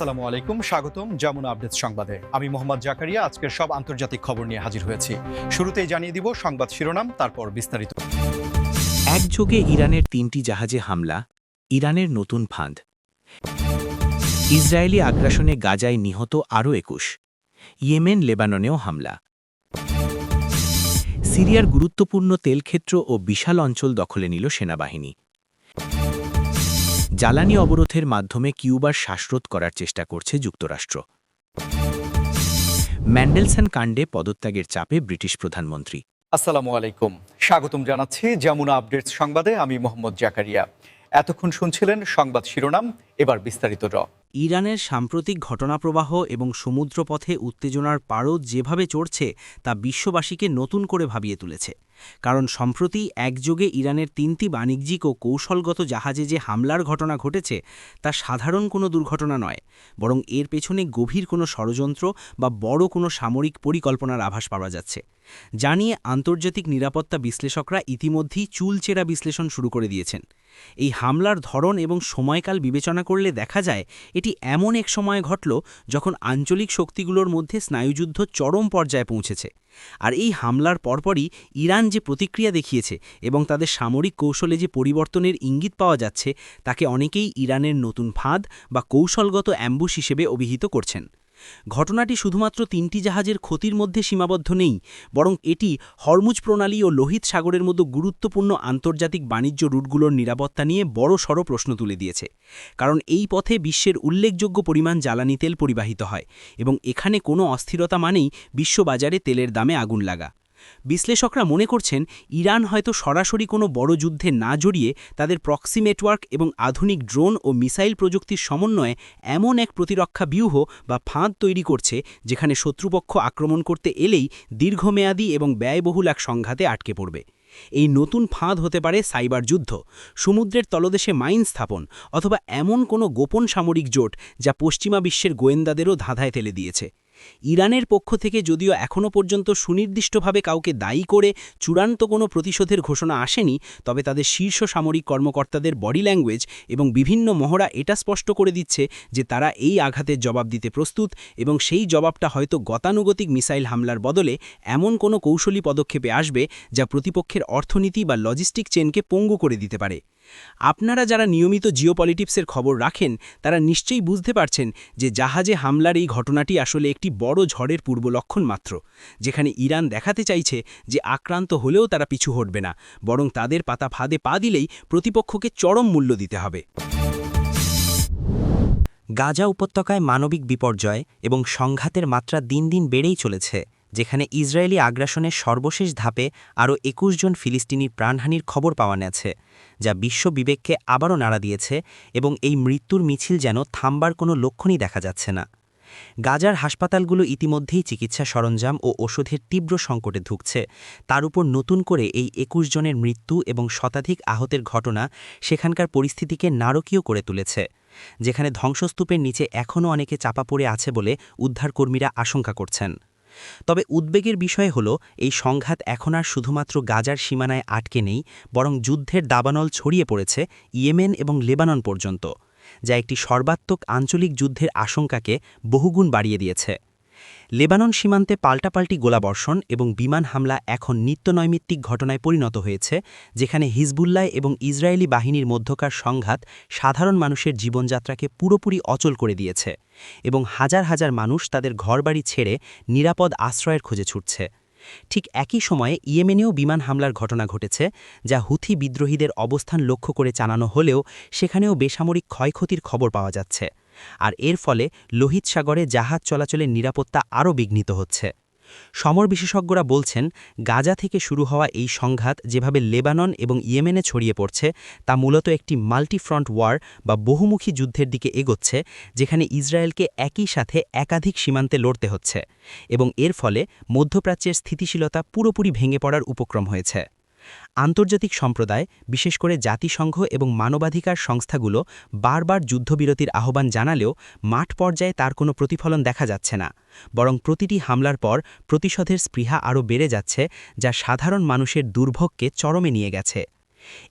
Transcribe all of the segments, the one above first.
আসসালামু আলাইকুম, স্বাগতম যেমন আপডেট সংবাদে। আমি মোহাম্মদ জাকারিয়া, আজকের সব আন্তর্জাতিক খবর নিয়ে হাজির হয়েছি। শুরুতেই জানিয়ে দিব সংবাদ শিরোনাম, তারপর বিস্তারিত। একযোগে ইরানের তিনটি জাহাজে হামলা, ইরানের নতুন ফাঁদ। ইসরায়েলি আগ্রাসনে গাজায় নিহত আরও একুশ, ইয়েমেন লেবাননেও হামলা। সিরিয়ার গুরুত্বপূর্ণ তেলক্ষেত্র ও বিশাল অঞ্চল দখলে নিল সেনাবাহিনী। জ্বালানি অবরোধের মাধ্যমে কিউবার শ্বাসরোধ করার চেষ্টা করছে যুক্তরাষ্ট্র। ম্যান্ডেলসন কাণ্ডে পদত্যাগের চাপে ব্রিটিশ প্রধানমন্ত্রী। আসসালামু আলাইকুম। স্বাগতম জানাচ্ছি যমুনা আপডেটস সংবাদে। আমি মোহাম্মদ জাকারিয়া। এতক্ষণ শুনছিলেন সংবাদ শিরোনাম। এবার বিস্তারিত র ইরানের সাম্প্রতিক ঘটনাপ্রবাহ এবং সমুদ্রপথে উত্তেজনার পারদ যেভাবে চড়ছে, তা বিশ্ববাসীকে নতুন করে ভাবিয়ে তুলেছে। কারণ সম্প্রতি একযোগে ইরানের তিনটি বাণিজ্যিক ও কৌশলগত জাহাজে যে হামলার ঘটনা ঘটেছে, তা সাধারণ কোনো দুর্ঘটনা নয়, বরং এর পেছনে গভীর কোনো ষড়যন্ত্র বা বড় কোনো সামরিক পরিকল্পনার আভাস পাওয়া যাচ্ছে। যা নিয়ে আন্তর্জাতিক নিরাপত্তা বিশ্লেষকরা ইতিমধ্যেই চুলচেরা বিশ্লেষণ শুরু করে দিয়েছেন। এই হামলার ধরন এবং সময়কাল বিবেচনা করলে দেখা যায় এটি এমন এক সময় ঘটল যখন আঞ্চলিক শক্তিগুলোর মধ্যে স্নায়ুযুদ্ধ চরম পর্যায়ে পৌঁছেছে। আর এই হামলার পরপরই ইরান যে প্রতিক্রিয়া দেখিয়েছে এবং তাদের সামরিক কৌশলে যে পরিবর্তনের ইঙ্গিত পাওয়া যাচ্ছে, তাকে অনেকেই ইরানের নতুন ফাঁদ বা কৌশলগত অ্যাম্বুস হিসেবে অভিহিত করছেন। ঘটনাটি শুধুমাত্র তিনটি জাহাজের ক্ষতির মধ্যে সীমাবদ্ধ নেই, বরং এটি হরমুজ প্রণালী ও লোহিত সাগরের মতো গুরুত্বপূর্ণ আন্তর্জাতিক বাণিজ্য রুটগুলোর নিরাপত্তা নিয়ে বড় সড় প্রশ্ন তুলে দিয়েছে। কারণ এই পথে বিশ্বের উল্লেখযোগ্য পরিমাণ জ্বালানি তেল পরিবাহিত হয় এবং এখানে কোনো অস্থিরতা মানেই বিশ্ববাজারে তেলের দামে আগুন লাগা। বিশ্লেষকরা মনে করছেন ইরান হয়তো সরাসরি কোনো বড় যুদ্ধে না জড়িয়ে তাদের প্রক্সি নেটওয়ার্ক এবং আধুনিক ড্রোন ও মিসাইল প্রযুক্তির সমন্বয়ে এমন এক প্রতিরক্ষা ব্যূহ বা ফাঁদ তৈরি করছে যেখানে শত্রুপক্ষ আক্রমণ করতে এলেই দীর্ঘমেয়াদী এবং ব্যয়বহুল এক সংঘাতে আটকে পড়বে। এই নতুন ফাঁদ হতে পারে সাইবার যুদ্ধ, সমুদ্রের তলদেশে মাইন স্থাপন অথবা এমন কোনো গোপন সামরিক জোট যা পশ্চিমা বিশ্বের গোয়েন্দাদেরও ধাঁধায় ফেলে দিয়েছে। ইরানের পক্ষ থেকে যদিও এখনও পর্যন্ত সুনির্দিষ্টভাবে কাউকে দায়ী করে চূড়ান্ত কোনো প্রতিশোধের ঘোষণা আসেনি, তবে তাদের শীর্ষ সামরিক কর্মকর্তাদের বডি ল্যাঙ্গুয়েজ এবং বিভিন্ন মহড়া এটা স্পষ্ট করে দিচ্ছে যে তারা এই আঘাতের জবাব দিতে প্রস্তুত এবং সেই জবাবটা হয়তো গতানুগতিক মিসাইল হামলার বদলে এমন কোনো কৌশলী পদক্ষেপে আসবে যা প্রতিপক্ষের অর্থনীতি বা লজিস্টিক চেনকে পঙ্গু করে দিতে পারে। আপনারা যারা নিয়মিত জিওপলিটিক্সের খবর রাখেন, তারা নিশ্চয়ই বুঝতে পারছেন যে জাহাজে হামলার এই ঘটনাটি আসলে একটি বড় ঝড়ের পূর্বলক্ষণ মাত্র, যেখানে ইরান দেখাতে চাইছে যে আক্রান্ত হলেও তারা পিছু হটবে না, বরং তাদের পাতা ফাঁদে পা দিলেই প্রতিপক্ষকে চরম মূল্য দিতে হবে। গাজা উপত্যকায় মানবিক বিপর্যয় এবং সংঘাতের মাত্রা দিন দিন বেড়েই চলেছে। যেখানে ইসরায়েলি আগ্রাসনের সর্বশেষ ধাপে আরও একুশ জন ফিলিস্তিনির প্রাণহানির খবর পাওয়া গেছে যা বিশ্ব বিবেককে আবারও নাড়া দিয়েছে এবং এই মৃত্যুর মিছিল যেন থামবার কোনো লক্ষণই দেখা যাচ্ছে না। গাজার হাসপাতালগুলো ইতিমধ্যেই চিকিৎসা সরঞ্জাম ও ওষুধের তীব্র সংকটে ধুকছে। তার উপর নতুন করে এই একুশ জনের মৃত্যু এবং শতাধিক আহতের ঘটনা সেখানকার পরিস্থিতিকে নারকীয় করে তুলেছে, যেখানে ধ্বংসস্তূপের নিচে এখনও অনেকে চাপা পড়ে আছে বলে উদ্ধারকর্মীরা আশঙ্কা করছেন। তবে উদ্বেগের বিষয় হল, এই সংঘাত এখন আর শুধুমাত্র গাজার সীমানায় আটকে নেই, বরং যুদ্ধের দাবানল ছড়িয়ে পড়েছে ইয়েমেন এবং লেবানন পর্যন্ত, যা একটি সর্বাত্মক আঞ্চলিক যুদ্ধের আশঙ্কাকে বহুগুণ বাড়িয়ে দিয়েছে। লেবানন সীমান্তে পাল্টাপাল্টি গোলাবর্ষণ এবং বিমান হামলা এখন নিত্যনৈমিত্তিক ঘটনায় পরিণত হয়েছে, যেখানে হিজবুল্লাহ এবং ইসরায়েলি বাহিনীর মধ্যকার সংঘাত সাধারণ মানুষের জীবনযাত্রাকে পুরোপুরি অচল করে দিয়েছে এবং হাজার হাজার মানুষ তাদের ঘরবাড়ি ছেড়ে নিরাপদ আশ্রয়ের খোঁজে ছুটছে। ঠিক একই সময়ে ইয়েমেনেও বিমান হামলার ঘটনা ঘটেছে, যা হুথি বিদ্রোহীদের অবস্থান লক্ষ্য করে জানানো হলেও সেখানেও বেসামরিক ক্ষয়ক্ষতির খবর পাওয়া যাচ্ছে। আর এর ফলে লোহিত সাগরে জাহাজ চলাচলের নিরাপত্তা আরও বিঘ্নিত হচ্ছে। সমর বিশেষজ্ঞরা বলছেন, গাজা থেকে শুরু হওয়া এই সংঘাত যেভাবে লেবানন এবং ইয়েমেনে ছড়িয়ে পড়ছে, তা মূলত একটি মাল্টিফ্রন্ট ওয়ার বা বহুমুখী যুদ্ধের দিকে এগোচ্ছে, যেখানে ইসরায়েলকে একই সাথে একাধিক সীমান্তে লড়তে হচ্ছে এবং এর ফলে মধ্যপ্রাচ্যের স্থিতিশীলতা পুরোপুরি ভেঙে পড়ার উপক্রম হয়েছে। আন্তর্জাতিক সম্প্রদায়, বিশেষ করে জাতিসংঘ এবং মানবাধিকার সংস্থাগুলো বারবার যুদ্ধবিরতির আহ্বান জানালেও মাঠ পর্যায়ে তার কোনো প্রতিফলন দেখা যাচ্ছে না। বরং প্রতিটি হামলার পর প্রতিশোধের স্পৃহা আরও বেড়ে যাচ্ছে, যা সাধারণ মানুষের দুর্ভোগকে চরমে নিয়ে গেছে।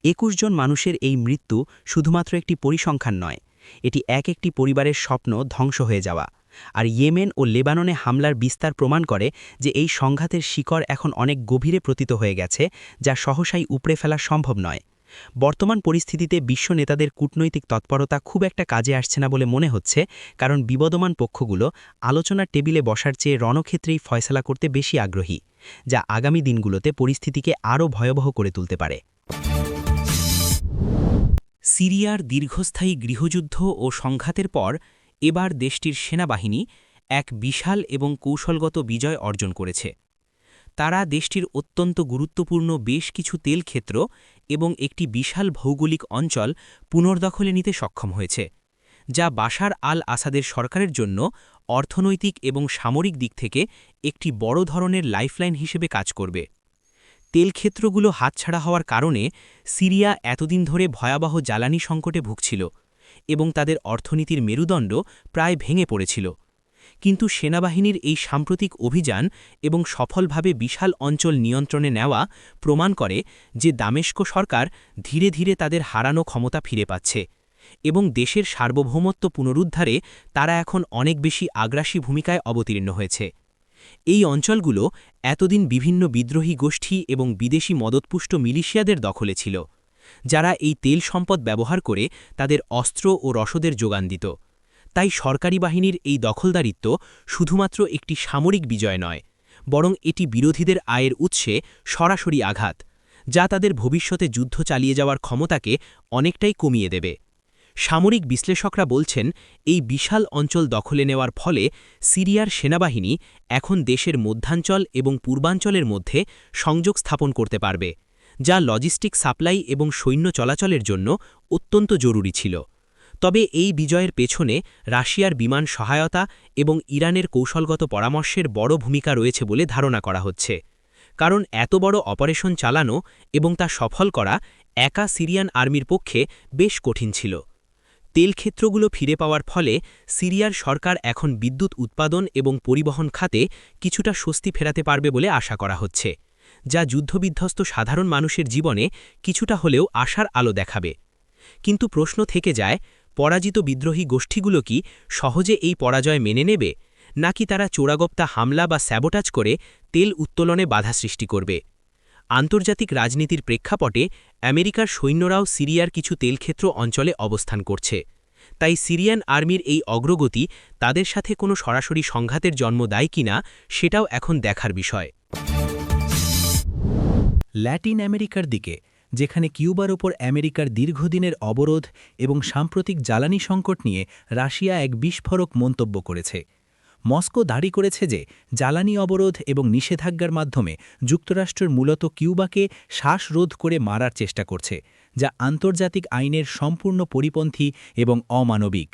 একুশ জন মানুষের এই মৃত্যু শুধুমাত্র একটি পরিসংখ্যান নয়, এটি এক একটি পরিবারের স্বপ্ন ধ্বংস হয়ে যাওয়া। আর ইয়েমেন ও লেবাননে হামলার বিস্তার প্রমাণ করে যে এই সংঘাতের শিকড় এখন অনেক গভীরে প্রতীত হয়ে গেছে, যা সহসাই উপড়ে ফেলা সম্ভব নয়। বর্তমান পরিস্থিতিতে বিশ্ব নেতাদের কূটনৈতিক তৎপরতা খুব একটা কাজে আসছে না বলে মনে হচ্ছে, কারণ বিবদমান পক্ষগুলো আলোচনার টেবিলে বসার চেয়ে রণক্ষেত্রেই ফয়সলা করতে বেশি আগ্রহী, যা আগামী দিনগুলোতে পরিস্থিতিকে আরও ভয়াবহ করে তুলতে পারে। সিরিয়ার দীর্ঘস্থায়ী গৃহযুদ্ধ ও সংঘাতের পর এবার দেশটির সেনাবাহিনী এক বিশাল এবং কৌশলগত বিজয় অর্জন করেছে। তারা দেশটির অত্যন্ত গুরুত্বপূর্ণ বেশ কিছু তেল ক্ষেত্র এবং একটি বিশাল ভৌগোলিক অঞ্চল পুনর্দখলে নিতে সক্ষম হয়েছে, যা বাশার আল আসাদের সরকারের জন্য অর্থনৈতিক এবং সামরিক দিক থেকে একটি বড় ধরনের লাইফলাইন হিসেবে কাজ করবে। তেলক্ষেত্রগুলো হাতছাড়া হওয়ার কারণে সিরিয়া এতদিন ধরে ভয়াবহ জ্বালানি সংকটে ভুগছিল এবং তাদের অর্থনীতির মেরুদণ্ড প্রায় ভেঙে পড়েছিল। কিন্তু সেনাবাহিনীর এই সাম্প্রতিক অভিযান এবং সফলভাবে বিশাল অঞ্চল নিয়ন্ত্রণে নেওয়া প্রমাণ করে যে দামেস্ক সরকার ধীরে ধীরে তাদের হারানো ক্ষমতা ফিরে পাচ্ছে এবং দেশের সার্বভৌমত্ব পুনরুদ্ধারে তারা এখন অনেক বেশি আগ্রাসী ভূমিকায় অবতীর্ণ হয়েছে। এই অঞ্চলগুলো এতদিন বিভিন্ন বিদ্রোহী গোষ্ঠী এবং বিদেশি মদতপুষ্ট মিলিশিয়াদের দখলে ছিল। যারা এই তেল সম্পদ ব্যবহার করে তাদের অস্ত্র ও রসদের যোগান দিত। তাই সরকারি বাহিনীর এই দখলদারিত্ব শুধুমাত্র একটি সামরিক বিজয় নয়, বরং এটি বিরোধীদের আয়ের উৎসে সরাসরি আঘাত, যা তাদের ভবিষ্যতে যুদ্ধ চালিয়ে যাওয়ার ক্ষমতাকে অনেকটাই কমিয়ে দেবে। সামরিক বিশ্লেষকরা বলছেন, এই বিশাল অঞ্চল দখলে নেওয়ার ফলে সিরিয়ার সেনাবাহিনী এখন দেশের মধ্যাঞ্চল এবং পূর্বাঞ্চলের মধ্যে সংযোগ স্থাপন করতে পারবে। যা লজিস্টিক সাপ্লাই এবং সৈন্য চলাচলের জন্য অত্যন্ত জরুরি ছিল। তবে এই বিজয়ের পেছনে রাশিয়ার বিমান সহায়তা এবং ইরানের কৌশলগত পরামর্শের বড় ভূমিকা রয়েছে বলে ধারণা করা হচ্ছে। কারণ এত বড় অপারেশন চালানো এবং তা সফল করা একা সিরিয়ান আর্মির পক্ষে বেশ কঠিন ছিল। তেলক্ষেত্রগুলো ফিরে পাওয়ার ফলে সিরিয়ার সরকার এখন বিদ্যুৎ উৎপাদন এবং পরিবহন খাতে কিছুটা স্বস্তি ফেরাতে পারবে বলে আশা করা হচ্ছে। যা যুদ্ধবিধ্বস্ত সাধারণ মানুষের জীবনে কিছুটা হলেও আশার আলো দেখাবে। কিন্তু প্রশ্ন থেকে যায়, পরাজিত বিদ্রোহী গোষ্ঠীগুলো কি সহজে এই পরাজয় মেনে নেবে, নাকি তারা চোরাগপ্তা হামলা বা স্যাবোটাজ করে তেল উত্তোলনে বাধা সৃষ্টি করবে? আন্তর্জাতিক রাজনীতির প্রেক্ষাপটে আমেরিকার সৈন্যরাও সিরিয়ার কিছু তেলক্ষেত্র অঞ্চলে অবস্থান করছে। তাই সিরিয়ান আর্মির এই অগ্রগতি তাদের সাথে কোনো সরাসরি সংঘাতের জন্ম দেয় কিনা সেটাও এখন দেখার বিষয়। ল্যাটিন আমেরিকার দিকে, যেখানে কিউবার ওপর আমেরিকার দীর্ঘদিনের অবরোধ এবং সাম্প্রতিক জ্বালানি সংকট নিয়ে রাশিয়া এক বিস্ফোরক মন্তব্য করেছে। মস্কো দাড়ি করেছে যে জ্বালানি অবরোধ এবং নিষেধাজ্ঞার মাধ্যমে যুক্তরাষ্ট্রের মূলত কিউবাকে শ্বাসরোধ করে মারার চেষ্টা করছে, যা আন্তর্জাতিক আইনের সম্পূর্ণ পরিপন্থী এবং অমানবিক।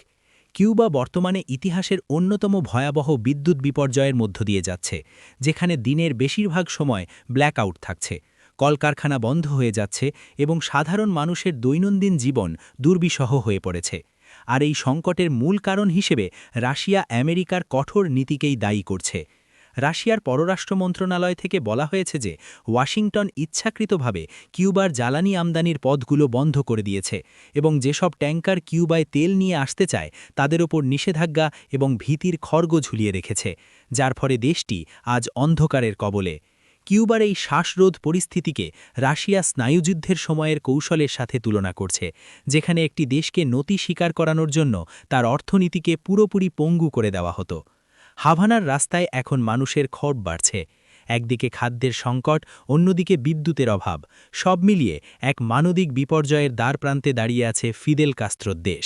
কিউবা বর্তমানে ইতিহাসের অন্যতম ভয়াবহ বিদ্যুৎ বিপর্যয়ের মধ্য দিয়ে যাচ্ছে, যেখানে দিনের বেশিরভাগ সময় ব্ল্যাকআউট থাকছে। কলকারখানা বন্ধ হয়ে যাচ্ছে এবং সাধারণ মানুষের দৈনন্দিন জীবন দুর্বিষহ হয়ে পড়েছে। আর এই সংকটের মূল কারণ হিসেবে রাশিয়া আমেরিকার কঠোর নীতিকেই দায়ী করছে। রাশিয়ার পররাষ্ট্র মন্ত্রণালয় থেকে বলা হয়েছে যে, ওয়াশিংটন ইচ্ছাকৃতভাবে কিউবার জ্বালানি আমদানির পথগুলো বন্ধ করে দিয়েছে এবং যেসব ট্যাঙ্কার কিউবায় তেল নিয়ে আসতে চায়, তাদের ওপর নিষেধাজ্ঞা এবং ভীতির খর্গ ঝুলিয়ে রেখেছে, যার ফলে দেশটি আজ অন্ধকারের কবলে। কিউবার এই শ্বাসরোধ পরিস্থিতিকে রাশিয়া স্নায়ুযুদ্ধের সময়ের কৌশলের সাথে তুলনা করছে, যেখানে একটি দেশকে নতি স্বীকার করানোর জন্য তার অর্থনীতিকে পুরোপুরি পঙ্গু করে দেওয়া হতো। হাভানার রাস্তায় এখন মানুষের খড় বাড়ছে। একদিকে খাদ্যের সংকট, অন্যদিকে বিদ্যুতের অভাব। সব মিলিয়ে এক মানবিক বিপর্যয়ের দ্বার প্রান্তে দাঁড়িয়ে আছে ফিদেল কাস্ত্রোর দেশ।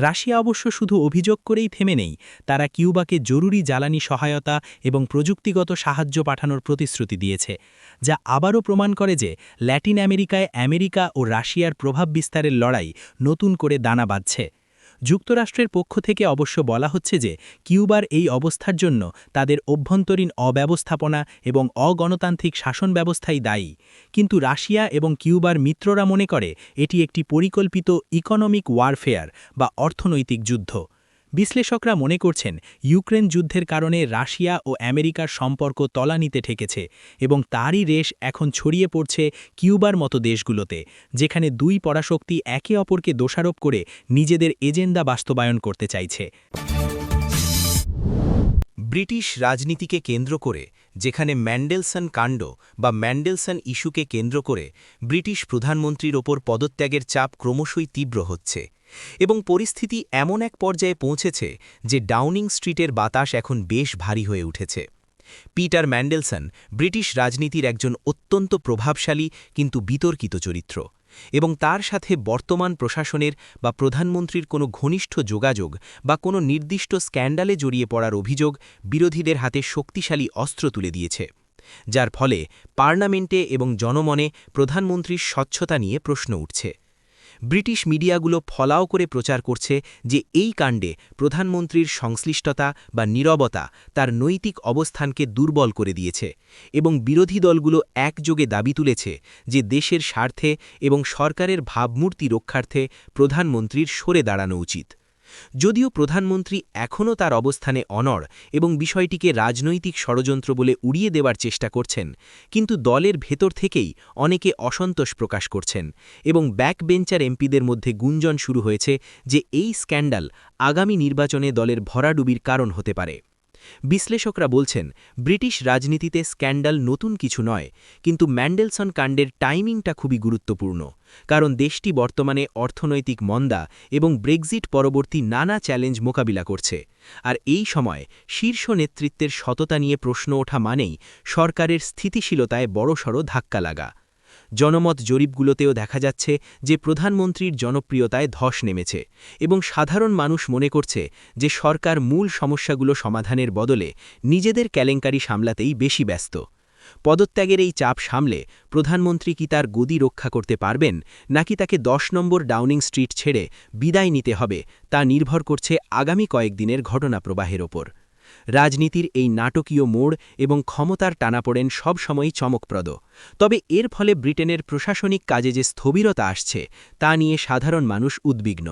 রাশিয়া অবশ্য শুধু অভিযোগ করেই থেমে নেই, তারা কিউবাকে জরুরি জ্বালানি সহায়তা এবং প্রযুক্তিগত সাহায্য পাঠানোর প্রতিশ্রুতি দিয়েছে, যা আবারও প্রমাণ করে যে ল্যাটিন আমেরিকায় আমেরিকা ও রাশিয়ার প্রভাব বিস্তারের লড়াই নতুন করে দানা বাঁধছে। যুক্তরাষ্ট্রের পক্ষ থেকে অবশ্য বলা হচ্ছে যে কিউবার এই অবস্থার জন্য তাদের অভ্যন্তরীণ অব্যবস্থাপনা এবং অগণতান্ত্রিক শাসন ব্যবস্থাই দায়ী। কিন্তু রাশিয়া এবং কিউবার মিত্ররা মনে করে এটি একটি পরিকল্পিত ইকোনমিক ওয়ারফেয়ার বা অর্থনৈতিক যুদ্ধ। বিশ্লেষকরা মনে করছেন, ইউক্রেন যুদ্ধের কারণে রাশিয়া ও আমেরিকার সম্পর্ক তলানিতে ঠেকেছে এবং তারই রেশ এখন ছড়িয়ে পড়ছে কিউবার মতো দেশগুলোতে, যেখানে দুই পরাশক্তি একে অপরকে দোষারোপ করে নিজেদের এজেন্ডা বাস্তবায়ন করতে চাইছে। ব্রিটিশ রাজনীতিকে কেন্দ্র করে, যেখানে ম্যান্ডেলসন কাণ্ড বা ম্যান্ডেলসন ইস্যুকে কেন্দ্র করে ব্রিটিশ প্রধানমন্ত্রীর ওপর পদত্যাগের চাপ ক্রমশই তীব্র হচ্ছে। এবং পরিস্থিতি এমন এক পর্যায়ে পৌঁছেছে যে ডাউনিং স্ট্রিটের বাতাস এখন বেশ ভারী হয়ে উঠেছে। পিটার ম্যান্ডেলসন ব্রিটিশ রাজনীতির একজন অত্যন্ত প্রভাবশালী কিন্তু বিতর্কিত চরিত্র এবং তার সাথে বর্তমান প্রশাসনের বা প্রধানমন্ত্রীর কোনো ঘনিষ্ঠ যোগাযোগ বা কোনো নির্দিষ্ট স্ক্যান্ডালে জড়িয়ে পড়ার অভিযোগ বিরোধীদের হাতে শক্তিশালী অস্ত্র তুলে দিয়েছে, যার ফলে পার্লামেন্টে এবং জনমনে প্রধানমন্ত্রীর স্বচ্ছতা নিয়ে প্রশ্ন উঠছে। ব্রিটিশ মিডিয়াগুলো ফলাও করে প্রচার করছে যে এই কাণ্ডে প্রধানমন্ত্রীর সংশ্লিষ্টতা বা নীরবতা তার নৈতিক অবস্থানকে দুর্বল করে দিয়েছে এবং বিরোধী দলগুলো একযোগে দাবি তুলেছে যে দেশের স্বার্থে এবং সরকারের ভাবমূর্তি রক্ষার্থে প্রধানমন্ত্রীর সরে দাঁড়ানো উচিত। যদিও প্রধানমন্ত্রী এখনও তার অবস্থানে অনড় এবং বিষয়টিকে রাজনৈতিক ষড়যন্ত্র বলে উড়িয়ে দেওয়ার চেষ্টা করছেন, কিন্তু দলের ভেতর থেকেই অনেকে অসন্তোষ প্রকাশ করছেন এবং ব্যাকবেঞ্চার এমপিদের মধ্যে গুঞ্জন শুরু হয়েছে যে এই স্ক্যান্ডাল আগামী নির্বাচনে দলের ভরাডুবির কারণ হতে পারে। বিশ্লেষকরা বলছেন, ব্রিটিশ রাজনীতিতে স্ক্যান্ডাল নতুন কিছু নয়, কিন্তু ম্যান্ডেলসন কাণ্ডের টাইমিংটা খুবই গুরুত্বপূর্ণ, কারণ দেশটি বর্তমানে অর্থনৈতিক মন্দা এবং ব্রেক্সিট পরবর্তী নানা চ্যালেঞ্জ মোকাবিলা করছে। আর এই সময় শীর্ষ নেতৃত্বের সততা নিয়ে প্রশ্ন ওঠা মানেই সরকারের স্থিতিশীলতায় বড়সড় ধাক্কা লাগা। জনমত জরিপগুলোতেও দেখা যাচ্ছে যে প্রধানমন্ত্রীর জনপ্রিয়তায় ধস নেমেছে এবং সাধারণ মানুষ মনে করছে যে সরকার মূল সমস্যাগুলো সমাধানের বদলে নিজেদের কেলেঙ্কারি সামলাতেই বেশি ব্যস্ত। পদত্যাগের এই চাপ সামলে প্রধানমন্ত্রী কি তার গদি রক্ষা করতে পারবেন, নাকি তাকে দশ নম্বর ডাউনিং স্ট্রিট ছেড়ে বিদায় নিতে হবে, তা নির্ভর করছে আগামী কয়েকদিনের ঘটনা প্রবাহের ওপর। রাজনীতির এই নাটকীয় মোড় এবং ক্ষমতার টানাপোড়েন সবসময়ই চমকপ্রদ। তবে এর ফলে ব্রিটেনের প্রশাসনিক কাজে যে স্থবিরতা আসছে, তা নিয়ে সাধারণ মানুষ উদ্বিগ্ন।